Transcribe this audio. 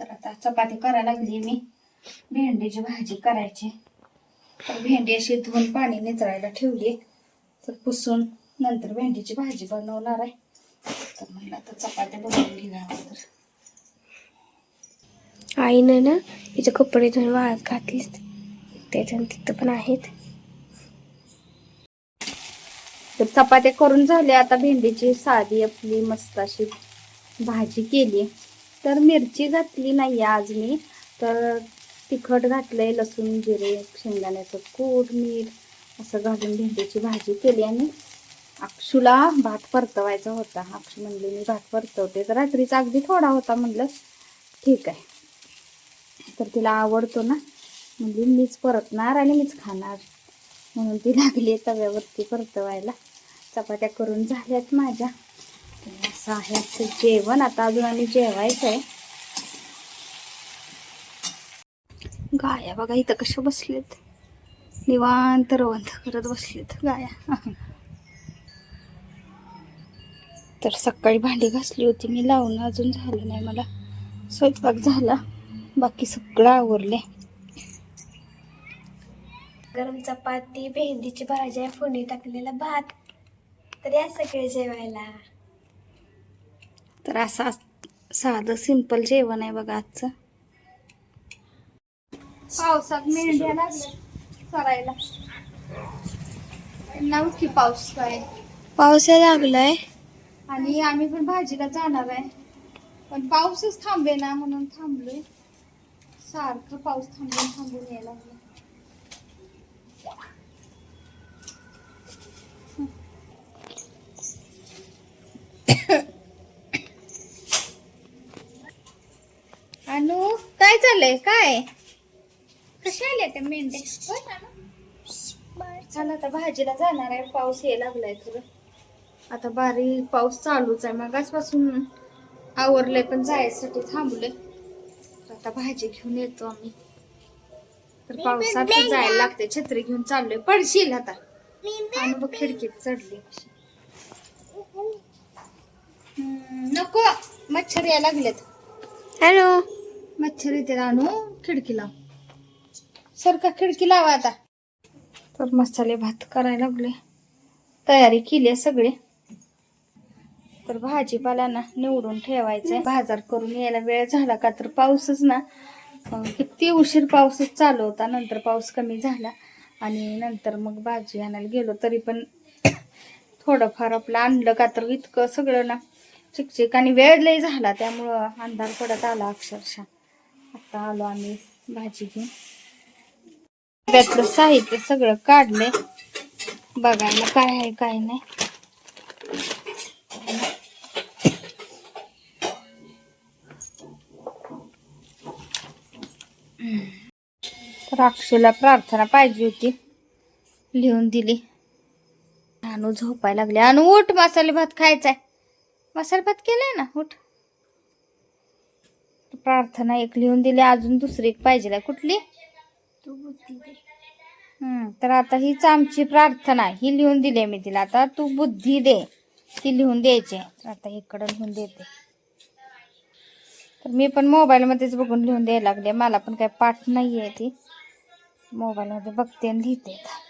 तर आता चपाती करायला लागली मी. भेंडीची भाजी करायची. तर भेंडी अशी धुवून पाणी निचरायला ठेवली. तर पुसून नंतर भेंडीची भाजी बनवणार आहे. तर म्हणलं आता चपात्या बनवून घेणार तर. आईनं ना हिचे कपडे धुवून वाळत घातलेत. त्याच्यानं तिथं पण आहेत. तर चपात्या करून झाल्या. आता भेंडीची साधी आपली मस्त अशी भाजी केली. तर मिरची घातली नाही आज मी. तर तिखट घातलंय लसूण जिरे शेंगदाण्याचं कूट मीठ असं घालून भेंडीची भाजी केली आणि अक्षूला भात परतवायचा होता. अक्षू म्हणले मी भात परतवते. तर रात्रीचा अगदी थोडा होता म्हणलं ठीक आहे. तर तिला आवडतो ना. म्हणजे मीच परतणार आणि मीच खाणार. म्हणून ती लागली तव्यावरती परतवायला. चपात्या करून झाल्यात माझ्या. असं आहे. आजचं जेवण आता अजून आम्ही जेवायचं आहे गाया बघा इथं कशा बसलेत. निवांत रवंत करत बसलेत गाया. तर सकाळी भांडी घासली होती. मी लावून अजून झालं नाही. मला स्वयंपाक झाला. बाकी सगळं आवरले. गरम चपाती भेंडीची भाजी फोडणी टाकलेला भात. तर या सगळे जेवायला. तर असं साधं सिंपल जेवण आहे बघा आजचं. पावसात मेंढ्या लागल्या करायला नाव की पाऊस काय? पाऊस लागलाय. आणि आम्ही पण भाजीला जाणार आहे. पण पाऊसच थांबे ना म्हणून थांबलोय. सारखं पाऊस थांबून थांबून यायला लागला. काय? चाललंय काय कशा आल्या त्या मेंढ्या चला आता भाजीला जाणार आहे. पाऊस यायला लागलाय खरं आता बारीक पाऊस चालूच आहे. मगाचपासून आवरलंय पण जायसाठी थांबलोय. तर आता भाजी घेऊन येतो आम्ही. तर पावसात जायला लागते छत्री घेऊन चाललोय. पडशील आता. आणि बघ खिडकीत चढली. नको. मच्छर यायला लागलेत. हॅलो. मच्छर येते आणू खिडकी लाव सरका खिडकी लावा आता. तर मसाले भात करायला लागले. तयारी केली आहे सगळी. तर भाजीपाला ना निवडून ठेवायचंय. बाजार करून यायला वेळ झाला का तर पाऊसच ना. किती उशीर पाऊसच चालू होता. नंतर पाऊस कमी झाला आणि नंतर मग भाजी आणायला गेलो. तरी पण थोडंफार आपलं आणलं का तर इतकं सगळं ना चिकचिक आणि वेळ लय झाला. त्यामुळं अंधार पडत आला अक्षरशः. आता आलो आम्ही भाजी घेऊन. त्यातलं साहित्य सगळं काढले बघायला काय आहे काय नाही. राक्षूला प्रार्थना पाहिजे होती. लिहून दिली. अनु झोपायला लागले. अनु उठ मसाले भात खायचाय. मसाले भात केलाय ना? उठ. प्रार्थना एक लिहून दिली अजून दुसरी एक पाहिजे कुठली? तू बुद्धी दे. हम्म, तर आता हीच आमची प्रार्थना. ही लिहून दिली मी तिला. आता तू बुद्धी दे. ती लिहून द्यायची. तर आता इकडं लिहून देते. तर मी पण मोबाईल मध्येच बघून लिहून द्यायला लागले. मला पण काही पाठ नाही आहे ती. मोबाईल मध्ये बघते आणि लिहिते. आता.